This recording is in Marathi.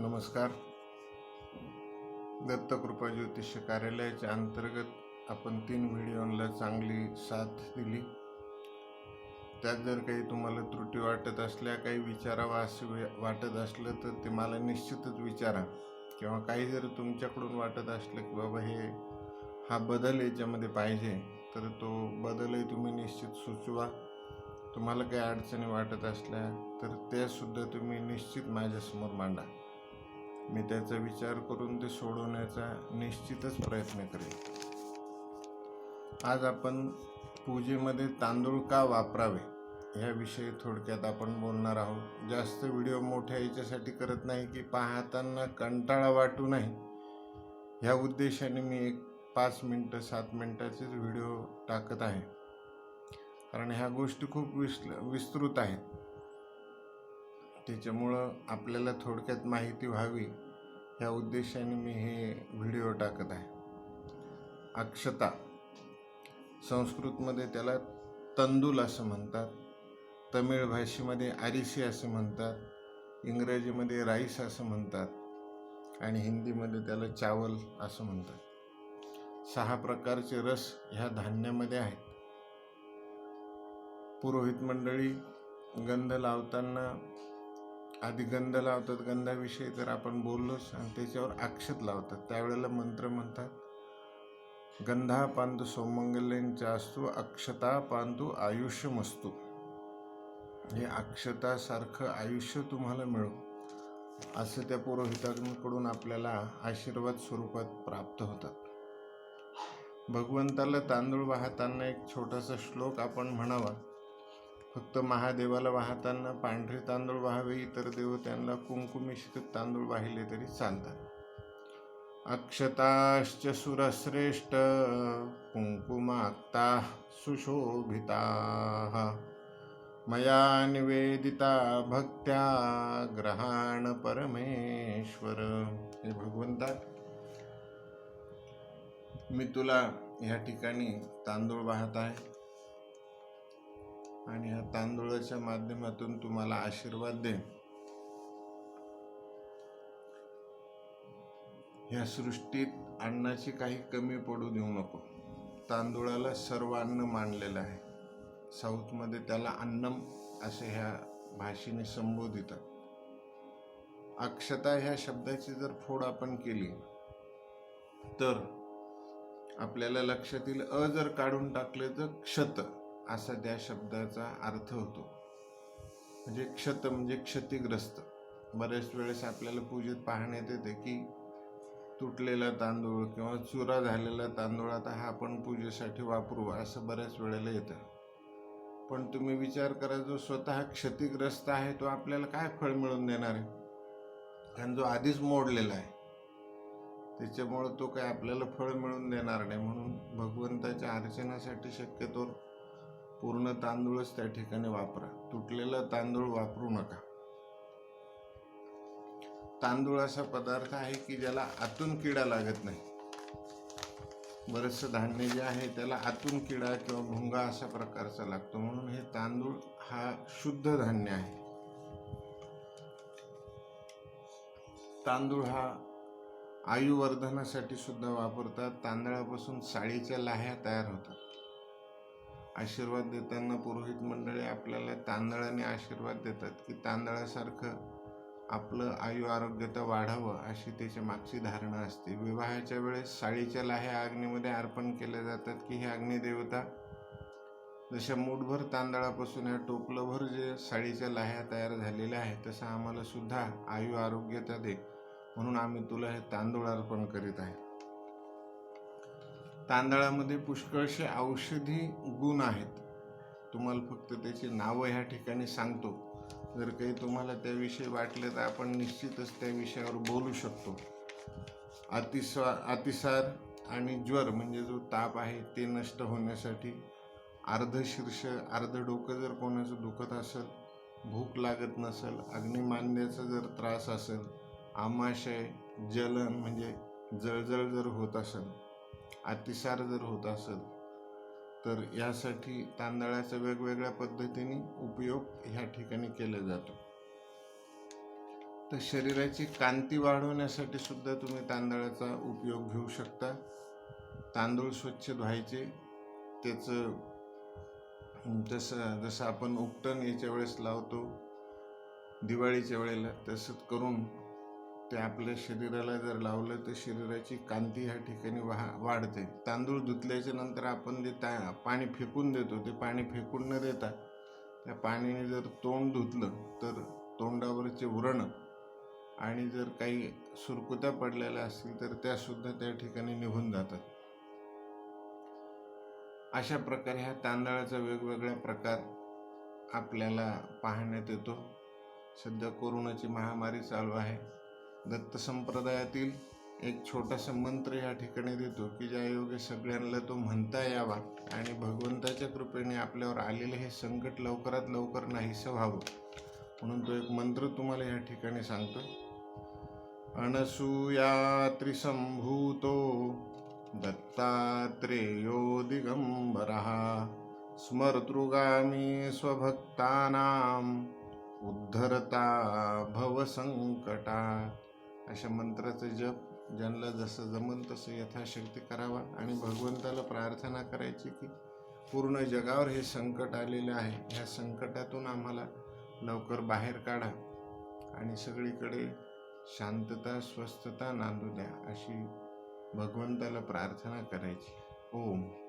नमस्कार. दत्तकृपा ज्योतिष कार्यालयाच्या अंतर्गत आपण तीन व्हिडिओला चांगली साथ दिली. त्यात जर काही तुम्हाला त्रुटी वाटत असल्या काही विचारावा असे वे- वाटत असलं तर ते मला निश्चितच विचारा. किंवा काही जर तुमच्याकडून वाटत असलं की बाबा हे हा बदल याच्यामध्ये पाहिजे तर तो बदलही तुम्ही निश्चित सुचवा. तुम्हाला काही अडचणी वाटत असल्या तर त्यासुद्धा तुम्ही निश्चित माझ्यासमोर मांडा. मी त्याचा विचार करून ते सोडवण्याचा निश्चितच प्रयत्न करेन. आज आपण पूजेमध्ये तांदूळ का वापरावे ह्याविषयी थोडक्यात आपण बोलणार आहोत. जास्त व्हिडिओ मोठ्या याच्यासाठी करत नाही की पाहताना कंटाळा वाटू नाही ह्या उद्देशाने मी एक पाच मिनटं सात मिनटाचेच व्हिडिओ टाकत आहे. कारण ह्या गोष्टी खूप विस्ल विस्तृत आहेत. त्याच्यामुळं आपल्याला थोडक्यात माहिती व्हावी ह्या उद्देशाने मी हे व्हिडिओ टाकत आहे. अक्षता. संस्कृतमध्ये त्याला तंदूल असं म्हणतात. तमिळ भाषेमध्ये आरिसी असं म्हणतात. इंग्रजीमध्ये राईस असं म्हणतात. आणि हिंदीमध्ये त्याला चावल असं म्हणतात. सहा प्रकारचे रस ह्या धान्यामध्ये आहेत. पुरोहित मंडळी गंध लावताना आधी गंध लावतात गंधाविषयी तर आपण बोललोच आणि त्याच्यावर अक्षत लावतात. त्यावेळेला मंत्र म्हणतात गंधा पांतु सौमंगल्यांच्या असतो अक्षता पांतु आयुष्यमस्तू. हे अक्षतासारखं आयुष्य तुम्हाला मिळो. असं त्या पुरोहितांकडून आपल्याला आशीर्वाद स्वरूपात प्राप्त होतात. भगवंताला तांदूळ वाहताना एक छोटासा श्लोक आपण म्हणावा फक्त महादेवाला वाहताना पांढरे तांदूळ वाहावे इतर देवतांना कुंकुमिश्रित तांदूळ वाहिले तरी चालतात. अक्षताश्च सुरश्रेष्ठ कुंकुमाक्ता सुशोभिता। मया निवेदिता भक्त्या ग्रहाण परमेश्वर। हे भगवंता मी तुला ह्या ठिकाणी तांदूळ वाहत आहे. आणि ह्या तांदूळाच्या माध्यमातून तुम्हाला आशीर्वाद देईन. ह्या सृष्टीत अन्नाची काही कमी पडू देऊ नको. तांदूळाला सर्व अन्न मानलेलं आहे. साऊथमध्ये त्याला अन्नम असे ह्या भाषेने संबोधितात. अक्षता ह्या शब्दाची जर फोड आपण केली तर आपल्याला लक्षातील अ जर काढून टाकले तर क्षत. असा त्या शब्दाचा अर्थ होतो. म्हणजे क्षत म्हणजे क्षतिग्रस्त. बऱ्याच वेळेस आपल्याला पूजेत पाहण्यात येते की तुटलेला तांदूळ किंवा चुरा झालेला तांदूळ आता हा आपण पूजेसाठी वापरू असं बऱ्याच वेळेला येतं. पण तुम्ही विचार करा जो स्वतः क्षतिग्रस्त आहे तो आपल्याला काय फळ मिळून देणार आहे? कारण जो आधीच मोडलेला आहे त्याच्यामुळं तो काय आपल्याला फळ मिळून देणार नाही म्हणून भगवंताच्या अर्चनासाठी शक्यतो पूर्ण तांदूळच त्या ठिकाणी वापरा. तुटलेला तांदूळ वापरू नका. तांदूळ असा पदार्थ आहे की ज्याला आतून किडा लागत नाही. बरंचसं धान्य जे आहे त्याला आतून किडा किंवा भुंगा अशा प्रकारचा लागतो. म्हणून हे तांदूळ हा शुद्ध धान्य आहे. तांदूळ हा आयुवर्धनासाठी सुद्धा वापरतात. तांदळापासून साळीच्या लाह्या तयार होतात. आशीर्वाद देताना पुरोहित मंडळी आपल्याला तांदळाने आशीर्वाद देतात की तांदळासारखं आपलं आयु आरोग्यता वाढावं अशी त्याच्या मागची धारणा असते. विवाहाच्या वेळेस साडीच्या लाह्या अग्नीमध्ये अर्पण केल्या जातात की हे अग्निदेवता जशा मूठभर तांदळापासून या टोपलंभर जे साडीच्या लाह्या तयार झालेल्या आहेत तसं आम्हाला सुद्धा आयु आरोग्यता दे. म्हणून आम्ही तुला हे तांदूळ अर्पण करीत आहे. तांदळामध्ये पुष्कळसे औषधी गुण आहेत. तुम्हाला फक्त त्याची नावं ह्या ठिकाणी सांगतो. जर काही तुम्हाला त्याविषयी वाटले तर आपण निश्चितच त्या विषयावर बोलू शकतो. अतिस्वा अतिसार आणि ज्वर म्हणजे जो ताप आहे ते नष्ट होण्यासाठी अर्ध शीर्ष अर्ध डोकं जर कोणाचं दुखत असेल भूक लागत नसेल अग्निमांद्याचा जर त्रास असेल आमाशय जलन म्हणजे जळजळ जर होत असेल अतिसार जर होत असेल तर यासाठी तांदळाचा वेगवेगळ्या पद्धतीने उपयोग ह्या ठिकाणी केला जातो. तर शरीराची कांती वाढवण्यासाठी सुद्धा तुम्ही तांदळाचा उपयोग घेऊ शकता. तांदूळ स्वच्छ धुवायचे त्याचं जसं तसं जसं आपण उपटण याच्या वेळेस लावतो दिवाळीच्या वेळेला तसंच करून ते आपल्या शरीराला जर लावलं तर शरीराची कांती ह्या ठिकाणी वाह वाढते. तांदूळ धुतल्याच्या नंतर आपण जे ता पाणी फेकून देतो ते पाणी फेकून न देता त्या पाण्याने जर तोंड धुतलं तर तोंडावरचे व्रण आणि जर काही सुरकुत्या पडलेल्या असतील तर त्यासुद्धा त्या ठिकाणी निघून जातात. अशा प्रकारे ह्या तांदळाचा वेगवेगळ्या प्रकार आपल्याला पाहण्यात येतो. सध्या कोरोनाची महामारी चालू आहे. दत्त संप्रदायातील एक छोटासा मंत्र या ठिकाणी देतो की ज्या योगे सगळ्यांना तो म्हणता यावा आणि भगवंताच्या कृपेने आपल्यावर आलेले हे संकट लवकरात लवकर नाहीसं व्हावं. म्हणून तो एक मंत्र तुम्हाला या ठिकाणी सांगतो. अनसूया त्रिसंभूतो दत्तात्रेयो दिगंबरः स्मर्तृगामी स्वभक्तानां उद्धरता भवसंकटा। अशा मंत्राचं जप ज्यांना जसं जमल तसं यथाशक्ती करावा आणि भगवंताला प्रार्थना करायची की पूर्ण जगावर हे संकट आलेले आहे. ह्या संकटातून आम्हाला लवकर बाहेर काढा आणि सगळीकडे शांतता स्वस्थता नांदू द्या अशी भगवंताला प्रार्थना करायची. ओम.